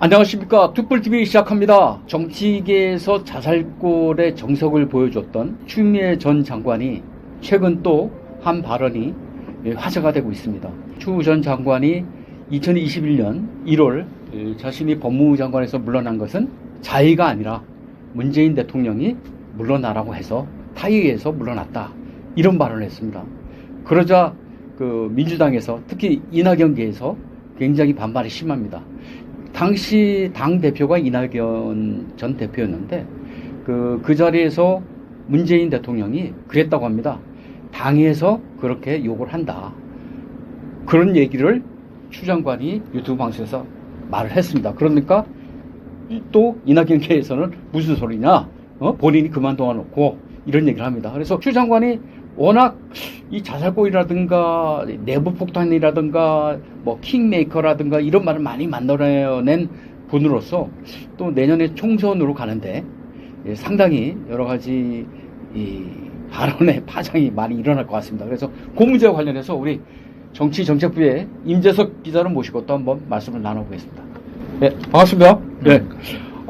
안녕하십니까. 툭불TV 시작합니다. 정치계에서 자살골의 정석을 보여줬던 추미애 전 장관이 최근 또 한 발언이 화제가 되고 있습니다. 추 전 장관이 2021년 1월 자신이 법무부 장관에서 물러난 것은 자의가 아니라 문재인 대통령이 물러나라고 해서 타의에서 물러났다. 이런 발언을 했습니다. 그러자 그 민주당에서 특히 이낙연계에서 굉장히 반발이 심합니다. 당시 당 대표가 이낙연 전 대표였는데 그, 그 자리에서 문재인 대통령이 그랬다고 합니다. 당에서 그렇게 욕을 한다. 그런 얘기를 추 장관이 유튜브 방송에서 말을 했습니다. 그러니까 또 이낙연계에서는 무슨 소리냐? 어? 본인이 그만둬 놓고 이런 얘기를 합니다. 그래서 추 장관이 워낙 이 자살골이라든가 내부 폭탄이라든가 뭐 킹메이커라든가 이런 말을 많이 만들어낸 분으로서 또 내년에 총선으로 가는데 예, 상당히 여러 가지 이 발언의 파장이 많이 일어날 것 같습니다. 그래서 그 문제와 관련해서 우리 정치정책부의 임재석 기자를 모시고 또 한번 말씀을 나눠보겠습니다. 네, 반갑습니다. 네.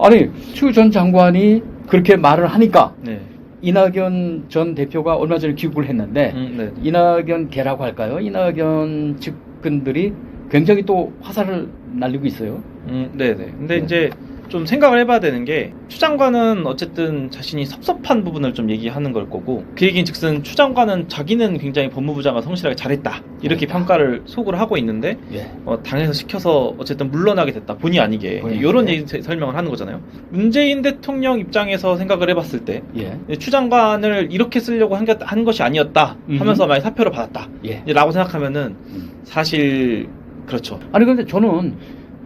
아니, 추 전 장관이 그렇게 말을 하니까 네. 이낙연 전 대표가 얼마 전에 귀국을 했는데 음, 네. 이낙연 개라고 할까요? 이낙연 측근들이 굉장히 또 화살을 날리고 있어요. 음, 네, 네. 근데 네. 이제 좀 생각을 해봐야 되는 게 추 장관은 어쨌든 자신이 섭섭한 부분을 좀 얘기하는 걸 거고 그 얘기인 즉슨 추 장관은 자기는 굉장히 법무부 장관 성실하게 잘했다 이렇게 잘했다. 평가를 속으로 하고 있는데 예. 어, 당에서 시켜서 어쨌든 물러나게 됐다 본의 아니게 본의 이런 아니게. 얘기 세- 설명을 하는 거잖아요. 문재인 대통령 입장에서 생각을 해봤을 때 예. 추 장관을 이렇게 쓰려고 한, 게- 한 것이 아니었다 하면서. 만약 사표를 받았다 예. 라고 생각하면은 음. 사실 그렇죠. 아니 근데 저는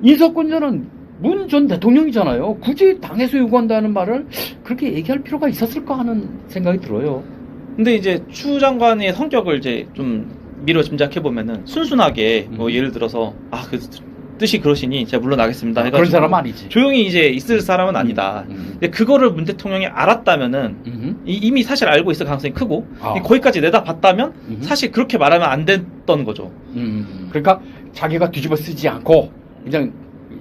인사권자는 문 전 대통령이잖아요. 굳이 당에서 요구한다는 말을 그렇게 얘기할 필요가 있었을까 하는 생각이 들어요. 근데 이제 추 장관의 성격을 이제 좀 미뤄 짐작해 보면은 순순하게 뭐 음. 예를 들어서 아 그 뜻이 그러시니 제가 물러나겠습니다. 그런 해가지고 사람 아니지. 조용히 이제 있을 사람은 아니다. 음. 근데 그거를 문 대통령이 알았다면은 음흠. 이- 이미 사실 알고 있을 가능성이 크고 아. 거기까지 내다 봤다면 음흠. 사실 그렇게 말하면 안 됐던 거죠. 음. 그러니까 자기가 뒤집어 쓰지 않고 그냥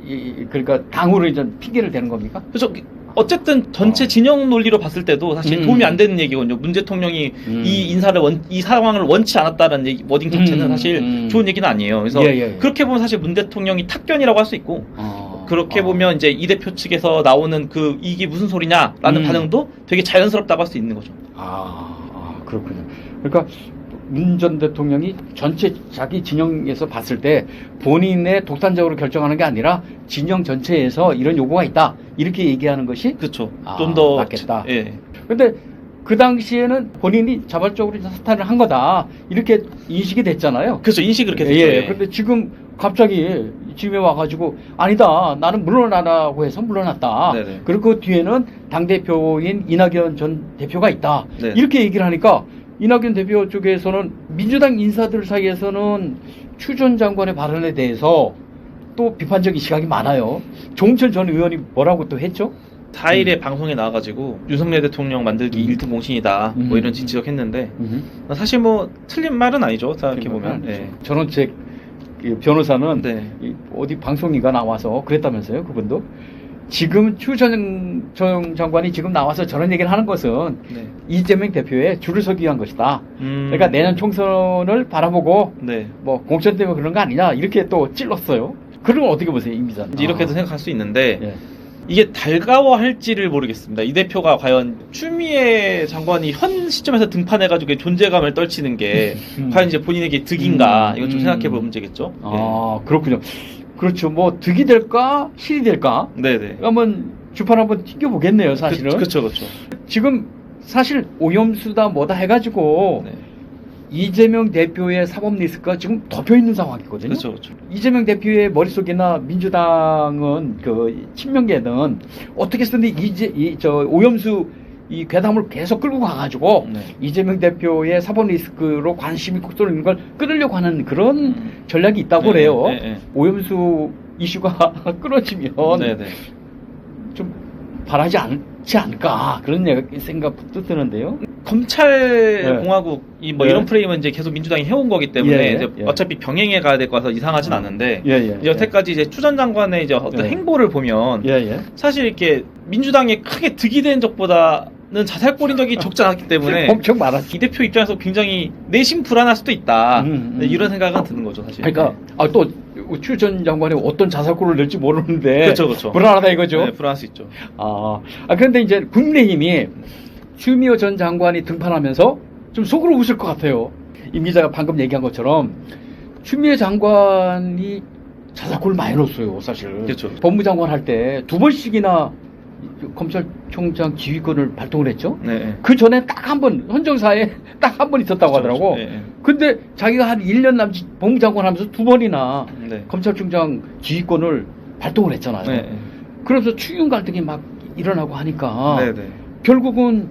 이- 그러니까 당으로 이제 핑계를 대는 겁니까? 그래서 어쨌든 전체 어. 진영 논리로 봤을 때도 사실 음. 도움이 안 되는 얘기거든요. 문 대통령이 음. 이 인사를 원, 이 상황을 원치 않았다는 얘기, 워딩 자체는 음, 사실 음. 좋은 얘기는 아니에요. 그래서 예, 예, 예. 그렇게 보면 사실 문 대통령이 탁견이라고 할 수 있고 어. 그렇게 어. 보면 이제 이 대표 측에서 나오는 그 이게 무슨 소리냐라는 음. 반응도 되게 자연스럽다고 할 수 있는 거죠. 아, 아, 그렇군요. 그러니까 문전 대통령이 전체 자기 진영에서 봤을 때 본인의 독단적으로 결정하는 게 아니라 진영 전체에서 이런 요구가 있다 이렇게 얘기하는 것이 그렇죠. 아, 좀더 맞겠다. 예. 근데 그 당시에는 본인이 자발적으로 사퇴를 한 거다 이렇게 인식이 됐잖아요. 그렇죠. 인식이 그렇게 됐죠. 예, 예. 근데 지금 갑자기 집에 와가지고 아니다 나는 물러나라고 해서 물러났다. 네네. 그리고 그 뒤에는 당 대표인 이낙연 전 대표가 있다. 네. 이렇게 얘기를 하니까 이낙연 대표 쪽에서는 민주당 인사들 사이에서는 추 전 장관의 발언에 대해서 또 비판적인 시각이 많아요. 종철 전 의원이 뭐라고 또 했죠? 4일에 방송에 나와가지고 윤석열 대통령 만들기 음. 일등 공신이다. 음. 뭐 이런 지적 했는데 사실 뭐 틀린 말은 아니죠. 생각해 보면. 예. 저는 제그 변호사는 네. 이 어디 방송인가 나와서 그랬다면서요, 그분도. 지금 추 전 장관이 지금 나와서 저런 얘기를 하는 것은 네. 이재명 대표의 줄을 서기 위한 것이다. 음. 그러니까 내년 총선을 바라보고 네. 뭐 공천 때문에 그런 거 아니냐 이렇게 또 찔렀어요. 그런 건 어떻게 보세요, 임? 이제 이렇게도 아. 생각할 수 있는데 예. 이게 달가워할지를 모르겠습니다. 이 대표가 과연 추미애 장관이 현 시점에서 등판해가지고 존재감을 떨치는 게 음. 과연 이제 본인에게 득인가 음. 이건 좀 음. 생각해볼 문제겠죠. 아 그렇군요. 그렇죠. 뭐 득이 될까 실이 될까? 네, 네. 한번 주판 한번 튕겨 보겠네요, 사실은. 그렇죠, 그렇죠. 지금 사실 오염수다 뭐다 해가지고 네. 이재명 대표의 사법 리스크가 지금 덮여 있는 상황이거든요. 그렇죠, 그렇죠. 이재명 대표의 머릿속이나 민주당은 그 친명계는 어떻게 쓰든 이제 이 저 오염수 이 괴담을 계속 끌고 가가지고 네. 이재명 대표의 사법 리스크로 관심이 꼭 쏠리는 걸 끌으려고 하는 그런 음. 전략이 있다고 네, 그래요. 네, 네. 오염수 이슈가 끊어지면 네, 네. 좀 바라지 않, 좋지 않을까 그런 얘기- 생각도 드는데요. 검찰 네. 공화국 이뭐 예. 이런 프레임은 이제 계속 민주당이 해온 거기 때문에 예, 예, 이제 예. 어차피 병행해 가야 될 거라서 이상하진 않은데 예, 예. 이제 여태까지 이제 추 전 장관의 이제 어떤 예. 행보를 보면 예, 예. 사실 이렇게 민주당에 크게 득이 된 적보다 는 자살골인 적이 적지 않았기 때문에 엄청 많았지. 이 대표 입장에서 굉장히 내심 불안할 수도 있다 음, 음. 네, 이런 생각은 드는 거죠 사실. 그러니까 아, 또 추 전 장관이 어떤 자살골을 낼지 모르는데 그렇죠, 그렇죠. 불안하다 이거죠. 네, 불안할 수 있죠. 아, 아 그런데 이제 국민의힘이 추미애 전 장관이 등판하면서 좀 속으로 웃을 것 같아요. 임 기자가 방금 얘기한 것처럼 추미애 장관이 자살골 많이 넣었어요, 사실. 그렇죠. 법무장관 할 때 두 번씩이나 검찰총장 지휘권을 발동을 했죠. 네. 네. 그 전에 딱 한 번, 헌정사에 딱 한 번 있었다고 하더라고. 네, 네. 근데 자기가 한 1년 남짓 법무장관 하면서 두 번이나 네. 검찰총장 지휘권을 발동을 했잖아요. 네, 네. 그러면서 추윤 갈등이 막 일어나고 하니까 네, 네. 결국은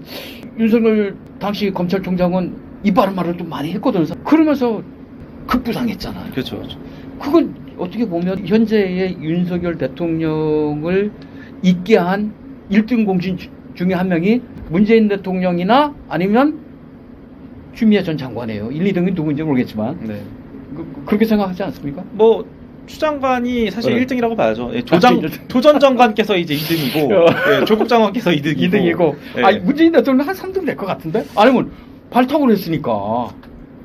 윤석열 당시 검찰총장은 이빠른 말을 좀 많이 했거든요. 그러면서 급부상했잖아요. 그렇죠. 그렇죠. 그건 어떻게 보면 현재의 윤석열 대통령을 있게 한 1등 공신 주- 중에 한 명이 문재인 대통령이나 아니면 추미애 전 장관이에요. 1, 2등이 누구인지 모르겠지만 네. 그, 렇게 생각하지 않습니까? 뭐 추장관이 사실 네. 1등이라고 봐야죠. 예, 조장 아, 진짜. 조전 장관께서 이제 2등이고 어. 예, 조국 장관께서 2등이고. 2등이고 예. 아니 문재인 대통령 한 3등 될 것 같은데? 아니면 발탁을 했으니까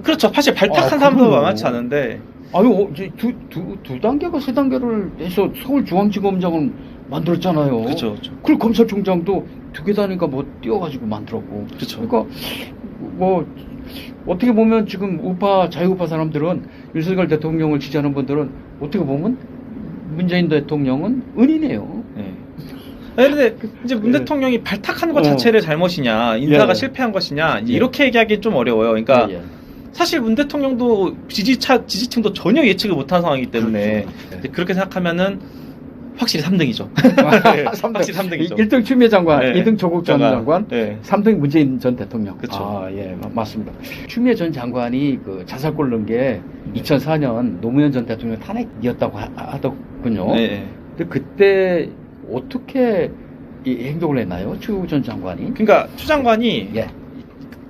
그렇죠. 사실 발탁한 아, 사람도. 만만치 않은데. 아유 어, 이제 두, 두, 두 단계가 세 단계를 해서 서울중앙지검장을 만들었잖아요. 그렇죠. 그렇죠. 그리고 검찰총장도 두 계단인가 뭐 띄워가지고 만들었고. 그렇죠. 그러니까 뭐 어떻게 보면 지금 우파 자유우파 사람들은 윤석열 대통령을 지지하는 분들은 어떻게 보면 문재인 대통령은 은인이에요. 예. 아니, 근데 이제 문 예. 대통령이 발탁한 것 어. 자체를 잘못이냐, 인사가 예. 실패한 것이냐, 예. 이렇게 얘기하기는 좀 어려워요. 그러니까 예, 예. 사실 문 대통령도 지지차 지지층도 전혀 예측을 못한 상황이기 때문에 그렇죠. 그렇게 생각하면은 확실히 3등이죠. 삼등. 확실히 3등이죠. 1등 추미애 장관, 네. 2등 조국 전 장관, 네. 3등 문재인 전 대통령. 그쵸. 아, 예, 마- 맞습니다. 추미애 전 장관이 그 자살골 넣은 게 2004년 노무현 전 대통령 탄핵이었다고 하, 하더군요. 네. 근데 그때 어떻게 이 행동을 했나요? 추 전 장관이? 그러니까 추 장관이 예.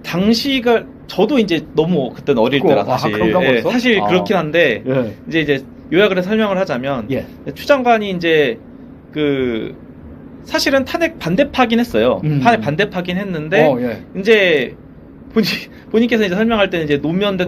당시가 저도 이제 너무 그때는 어릴 때라 아, 사실 그런가 예? 사실 아. 그렇긴 한데 예. 이제 이제 요약을 해서 설명을 하자면 예. 추 장관이 이제 그 사실은 탄핵 반대파긴 했어요. 음. 탄핵 반대파긴 했는데 어, 예. 이제 본인 본인께서 이제 설명할 때는 이제 노무현 대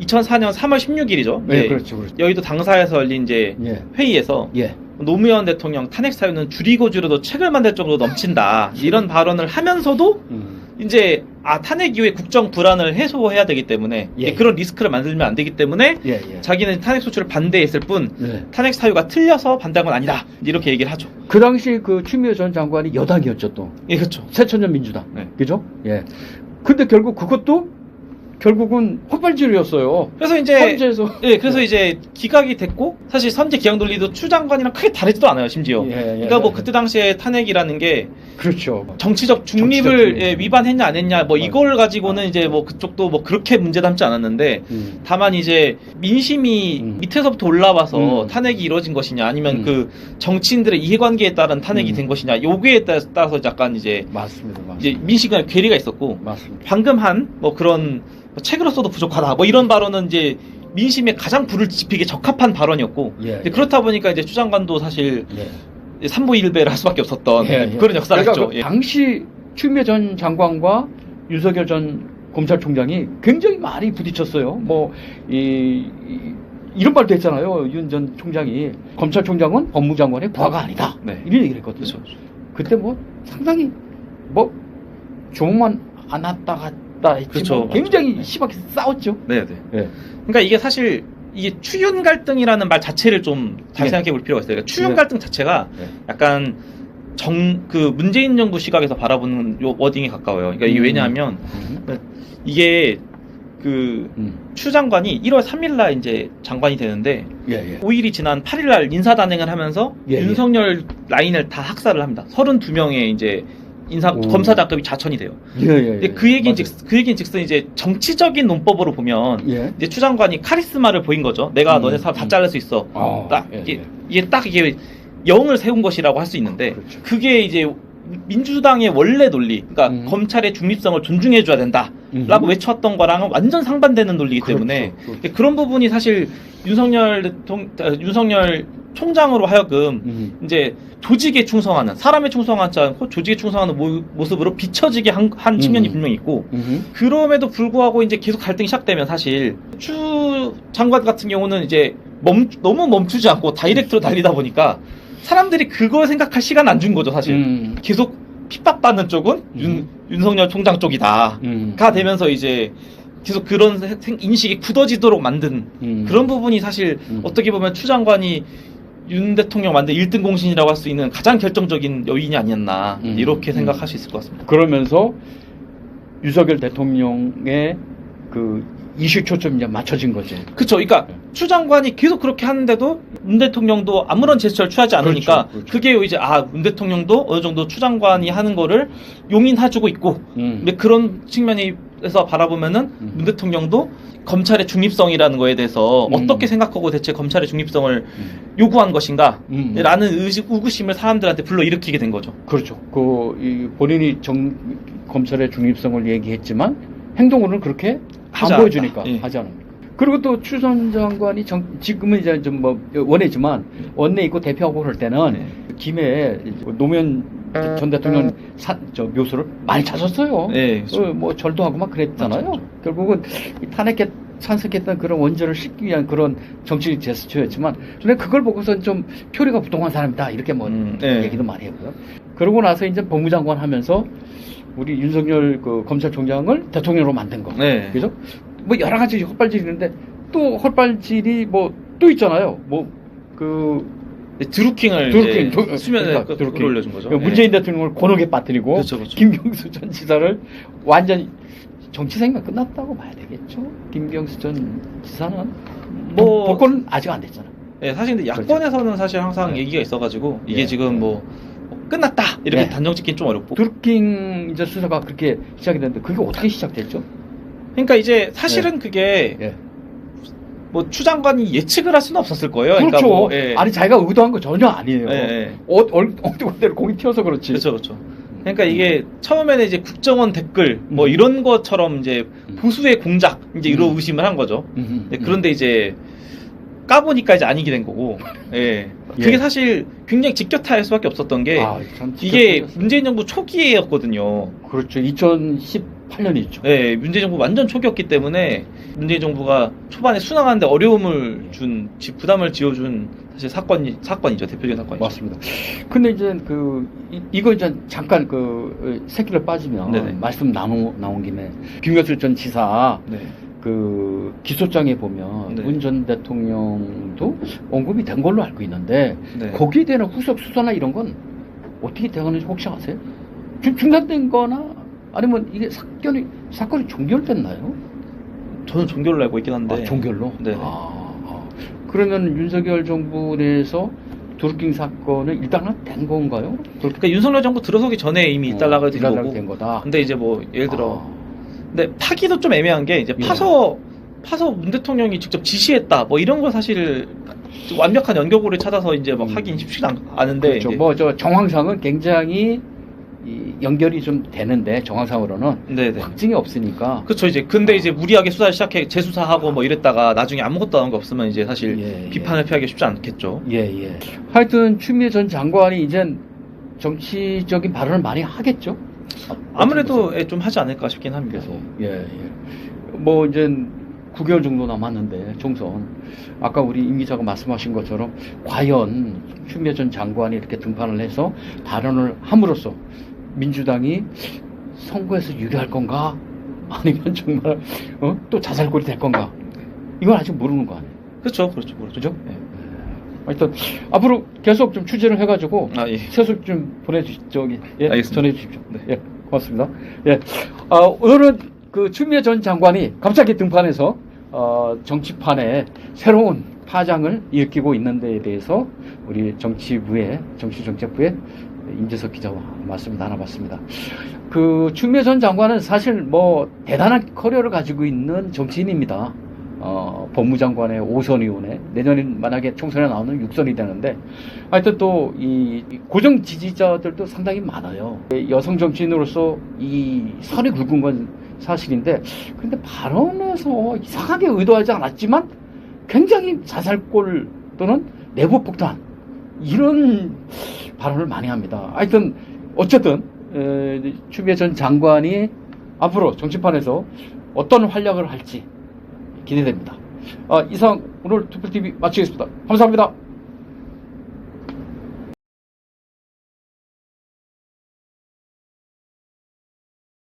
2004년 3월 16일이죠. 네, 그렇죠, 그렇죠. 여의도 당사에서 열린 이제 예. 회의에서 예. 노무현 대통령 탄핵 사유는 줄이고 줄여도 책을 만들 정도로 넘친다 이런 발언을 하면서도 음. 이제 아 탄핵 이후에 국정 불안을 해소해야 되기 때문에 예. 그런 리스크를 만들면 안 되기 때문에 예, 예. 자기는 탄핵 소추를 반대했을 뿐 예. 탄핵 사유가 틀려서 반대한 건 아니다 이렇게 얘기를 하죠. 그 당시 그 추미애 전 장관이 여당이었죠, 또. 예 그렇죠. 새천년 민주당. 네. 그죠? 예. 근데 결국 그것도 결국은 헛발질이었어요. 그래서 이제 헌재에서. 예 그래서 이제 기각이 됐고 사실 선제 기각 논리도 추 장관이랑 크게 다르지도 않아요 심지어. 예, 예, 그러니까 뭐 예. 그때 당시에 탄핵이라는 게 그렇죠. 정치적 정치적 중립을 중립. 예, 위반했냐 안 했냐 뭐 맞아요. 이걸 가지고는 이제 뭐 그쪽도 뭐 그렇게 문제 담지 않았는데 음. 다만 이제 민심이 음. 밑에서부터 올라와서 음. 탄핵이 이루어진 것이냐 아니면 음. 그 정치인들의 이해관계에 따른 탄핵이 음. 된 것이냐 요거에 따- 따라서 약간 이제 맞습니다. 맞습니다. 이제 민심과 괴리가 있었고 맞습니다. 방금 한 뭐 그런 뭐 책으로서도 부족하다 뭐 이런 발언은 이제 민심에 가장 불을 지피게 적합한 발언이었고 예, 예. 그렇다 보니까 이제 추 장관도 사실 예. 삼보일배를 할 수밖에 없었던 예, 예. 그런 역사를 그러니까 했죠. 그 예. 당시 추미애 전 장관과 윤석열 전 검찰총장이 굉장히 많이 부딪혔어요. 뭐, 이, 이 이런 말도 했잖아요. 윤 전 총장이. 검찰총장은 법무장관의 부하가 아니다. 네. 이런 얘기를 했거든요. 그렇죠. 그때 뭐 상당히 뭐 조목만 안 왔다 갔 다 했지 그렇죠. 뭐 굉장히. 심하게 싸웠죠. 네, 네. 예. 그러니까 이게 사실 이게 추윤 갈등이라는 말 자체를 좀 다시 네. 생각해 볼 필요가 있어요. 그러니까 추윤 네. 갈등 자체가 네. 약간 정 그 문재인 정부 시각에서 바라보는 요 워딩에 가까워요. 그러니까 이게 음. 왜냐하면 음. 이게 그 음. 추 장관이 1월 3일 날 이제 장관이 되는데 예, 예. 5일이 지난 8일 날 인사 단행을 하면서 예, 예. 윤석열 라인을 다 학살을 합니다. 32명의 이제 인사 오. 검사장급이 자천이 돼요. 예, 예, 예. 근데 그 얘기인 맞아요. 즉, 그 얘기인 즉슨 이제 정치적인 논법으로 보면 예. 이제 추 장관이 카리스마를 보인 거죠. 내가 음, 너네 사람 다 음. 자를 수 있어. 아, 딱 예, 이게, 예. 이게 딱 이게 영을 세운 것이라고 할 수 있는데 그렇죠. 그게 이제 민주당의 원래 논리, 그러니까 음. 검찰의 중립성을 존중해줘야 된다라고 음흠. 외쳤던 거랑은 완전 상반되는 논리이기 그렇죠, 때문에 그렇죠. 그런 부분이 사실 윤석열 대통 아, 윤석열 총장으로 하여금 음. 이제 조직에 충성하는 사람에 충성하지 않고 조직에 충성하는 모, 모습으로 비춰지게 한, 한 측면이 음. 분명히 있고 음흠. 그럼에도 불구하고 이제 계속 갈등이 시작되면 사실 추 장관 같은 경우는 이제 멈, 너무 멈추지 않고 다이렉트로 달리다 보니까 사람들이 그걸 생각할 시간 안 준 거죠 사실 음. 계속 핍박받는 쪽은 윤, 음. 윤석열 총장 쪽이다 음. 가 되면서 이제 계속 그런 생- 인식이 굳어지도록 만든 음. 그런 부분이 사실 음. 어떻게 보면 추 장관이 윤 대통령 만든 1등 공신이라고 할 수 있는 가장 결정적인 요인이 아니었나 음. 이렇게 음. 생각할 수 있을 것 같습니다. 그러면서 윤석열 대통령의 그 이슈 초점이 이제 맞춰진 거지. 그렇죠. 그러니까 네. 추 장관이 계속 그렇게 하는데도 윤 대통령도 아무런 제스처를 취하지 않으니까 그렇죠, 그렇죠. 그게 이제 아윤 대통령도 어느 정도 추 장관이 하는 거를 용인해주고 있고 음. 근데 그런 측면에서 바라보면은 음. 윤 대통령도 검찰의 중립성이라는 거에 대해서 음. 어떻게 생각하고 대체 검찰의 중립성을 음. 요구한 것인가 음. 라는 의식, 의구심을 사람들한테 불러일으키게 된 거죠. 그렇죠. 그 이, 본인이 정, 검찰의 중립성을 얘기했지만 행동으로는 그렇게 하지 안 보여주니까 않았다. 예. 하지 않습니까? 그리고 또 추선 장관이 정, 지금은 이제 좀 뭐 원내지만 원내 있고 대표하고 그럴 때는 네. 김해 노무현 전 대통령 사, 저 묘소를 많이 찾았어요. 네, 어, 뭐 절도 하고 막 그랬잖아요. 맞죠, 맞죠. 결국은 이 탄핵에 찬성했던 그런 원죄를 씻기 위한 그런 정치적 제스처였지만 근데 그걸 보고서 좀 표리가 부동한 사람이다 이렇게 뭐 음, 네. 얘기도 많이 했고요. 그러고 나서 이제 법무장관 하면서 우리 윤석열 그 검찰총장을 대통령으로 만든 거. 네. 그죠? 뭐 여러 가지 헛발질이 있는데 또 헛발질이 뭐 또 있잖아요. 뭐그 네, 드루킹을 드루킹, 드- 수면에 그러니까 끌- 드루킹. 끌어올려준 거죠. 문재인 대통령을 권옥에 빠뜨리고 그렇죠, 그렇죠. 김경수 전 지사를 완전 정치 생각 끝났다고 봐야 되겠죠. 김경수 전 지사는 뭐- 뭐 복권은 아직 안 됐잖아. 네, 사실 근데 야권에서는 사실 항상 네. 얘기가 있어가지고 이게 예. 지금 뭐 끝났다 이렇게 네. 단정 짓기는 좀 어렵고. 드루킹 이제 수사가 그렇게 시작이 됐는데 그게 어떻게 시작됐죠? 그러니까 이제 사실은 그게 예. 뭐 추 장관이 예측을 할 수는 없었을 거예요. 그렇죠. 그러니까 뭐, 예. 아니 자기가 의도한 거 전혀 아니에요. 예, 예. 어, 얼, 엉뚱한데로 공이 튀어서 그렇지. 그렇죠, 그렇죠. 그러니까 이게 처음에는 이제 국정원 댓글 뭐 음. 이런 것처럼 이제 음. 보수의 공작 이제 이런 음. 의심을 한 거죠. 음, 네, 음. 그런데 이제 까보니까 이제 아니게 된 거고, 예. 예. 그게 사실 굉장히 직격타일 수밖에 없었던 게 아, 참 이게 직격탄이었어요. 문재인 정부 초기였거든요. 그렇죠. 2018년이죠. 예, 문재인 정부 완전 초기였기 때문에 문재인 정부가 초반에 순항하는데 어려움을 준, 지- 부담을 지어준 사실 사건이 사건이죠 대표적인 사건이죠. 맞습니다. 근데 이제 그 이, 이거 이제 잠깐 그 어, 새끼를 빠지면 네네. 말씀 나누 나온 김에 김경수 전 지사 네. 그 기소장에 보면 네. 문전 대통령도 언급이 된 걸로 알고 있는데 네. 거기에 대한 후속 수사나 이런 건 어떻게 되었는지 혹시 아세요? 중, 중단된 거나 아니면 이게 사건이 사건이 종결됐나요? 저는 종결로 알고 있긴 한데. 아, 종결로? 네. 아, 아. 그러면 윤석열 정부 내에서 도루킹 사건은 일단은 된 건가요? 그러니까 윤석열 정부 들어서기 전에 이미 일단락을 된 일단락 거고. 된 거다. 근데 이제 뭐 예를 들어 아, 근데 파기도 좀 애매한 게 이제 예. 파서 파서 문 대통령이 직접 지시했다 뭐 이런 거 사실 완벽한 연결고를 찾아서 이제 막 음. 하긴 쉽지 않, 않은데 그렇죠. 뭐 저 정황상은 굉장히 이 연결이 좀 되는데 정황상으로는 네네 확증이 없으니까. 그렇죠 이제 근데 이제 무리하게 수사 시작해 재수사하고 뭐 이랬다가 나중에 아무것도 나온 게 없으면 이제 사실 예, 예. 비판을 피하기 쉽지 않겠죠 예, 예. 하여튼 추미애 전 장관이 이젠 정치적인 발언을 많이 하겠죠? 아, 아무래도 예, 좀 하지 않을까 싶긴 합니다 그래서 예, 예. 뭐 이제 9개월 정도 남았는데 총선 아까 우리 임 기자가 말씀하신 것처럼 과연 추미애 전 장관이 이렇게 등판을 해서 발언을 함으로써 민주당이 선거에서 유리할 건가 아니면 정말 어? 또 자살골이 될 건가 이건 아직 모르는 거 아니에요 그렇죠 그렇죠 그렇죠 그죠? 예. 하여튼 앞으로 계속 좀 취재를 해가지고 아 예. 세속 좀 보내주시 저기 예, 알겠습니다. 전해주십시오. 네. 예, 고맙습니다. 예, 어, 오늘은 그 추미애 전 장관이 갑자기 등판해서 어, 정치판에 새로운 파장을 일으키고 있는 데에 대해서 우리 정치부의 정치정책부의 임재석 기자와 말씀 나눠봤습니다. 그 추미애 전 장관은 사실 뭐 대단한 커리어를 가지고 있는 정치인입니다. 어, 법무장관의 5선 의원에 내년에 만약에 총선에 나오면 6선이 되는데 하여튼 또 이 고정 지지자들도 상당히 많아요. 여성 정치인으로서 이 선이 굵은 건 사실인데 근데 발언에서 이상하게 의도하지 않았지만 굉장히 자살골 또는 내부 폭탄 이런 발언을 많이 합니다. 하여튼 어쨌든 에, 추미애 전 장관이 앞으로 정치판에서 어떤 활약을 할지 기대됩니다. 아, 이상 오늘 투표TV 마치겠습니다. 감사합니다.